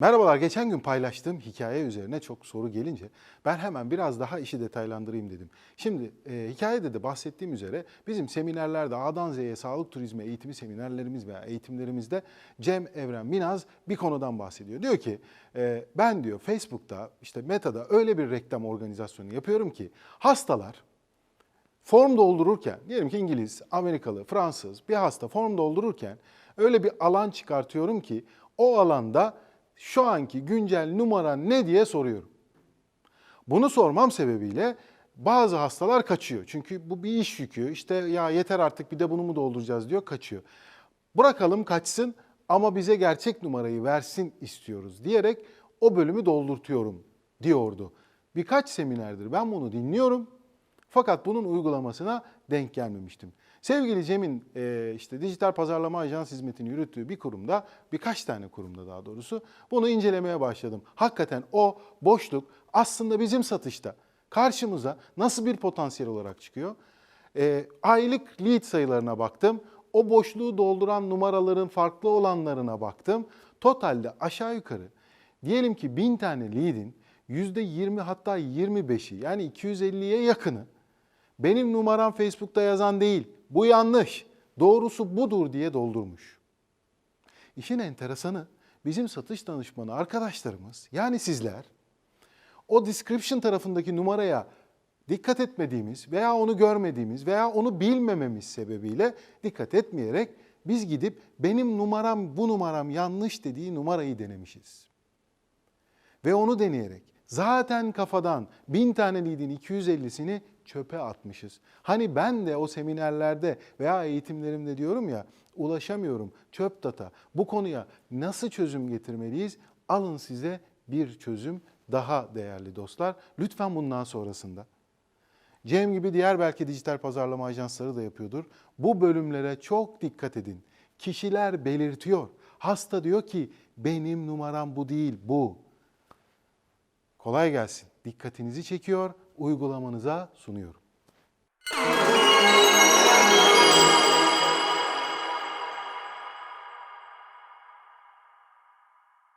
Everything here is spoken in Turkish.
Merhabalar. Geçen gün paylaştığım hikaye üzerine çok soru gelince ben hemen biraz daha işi detaylandırayım dedim. Şimdi e, hikayede de bahsettiğim üzere bizim seminerlerde A'dan Z'ye sağlık turizmi eğitimi seminerlerimiz veya eğitimlerimizde Cem Evren Minaz bir konudan bahsediyor. Diyor ki e, ben diyor Facebook'ta işte Meta'da öyle bir reklam organizasyonu yapıyorum ki hastalar form doldururken, diyelim ki İngiliz, Amerikalı, Fransız bir hasta form doldururken öyle bir alan çıkartıyorum ki o alanda şu anki güncel numara ne diye soruyorum. Bunu sormam sebebiyle bazı hastalar kaçıyor. Çünkü bu bir iş yükü. İşte ya yeter artık bir de bunu mu dolduracağız diyor kaçıyor. Bırakalım kaçsın ama bize gerçek numarayı versin istiyoruz diyerek o bölümü doldurtuyorum diyordu. Birkaç seminerdir ben bunu dinliyorum. Fakat bunun uygulamasına denk gelmemiştim. Sevgili Cem'in e, işte dijital pazarlama ajans hizmetini yürüttüğü bir kurumda, birkaç tane kurumda daha doğrusu bunu incelemeye başladım. Hakikaten o boşluk aslında bizim satışta karşımıza nasıl bir potansiyel olarak çıkıyor? E, aylık lead sayılarına baktım. O boşluğu dolduran numaraların farklı olanlarına baktım. Totalde aşağı yukarı diyelim ki 1000 tane lead'in %20 hatta 25'i yani 250'ye yakını benim numaram Facebook'ta yazan değil. Bu yanlış. Doğrusu budur diye doldurmuş. İşin enteresanı bizim satış danışmanı arkadaşlarımız yani sizler o description tarafındaki numaraya dikkat etmediğimiz veya onu görmediğimiz veya onu bilmememiz sebebiyle dikkat etmeyerek biz gidip benim numaram bu numaram yanlış dediği numarayı denemişiz. Ve onu deneyerek zaten kafadan bin tane lead'in 250'sini çöpe atmışız. Hani ben de o seminerlerde veya eğitimlerimde diyorum ya ulaşamıyorum çöp data. Bu konuya nasıl çözüm getirmeliyiz? Alın size bir çözüm daha değerli dostlar. Lütfen bundan sonrasında. Cem gibi diğer belki dijital pazarlama ajansları da yapıyordur. Bu bölümlere çok dikkat edin. Kişiler belirtiyor. Hasta diyor ki benim numaram bu değil bu kolay gelsin. Dikkatinizi çekiyor, uygulamanıza sunuyorum.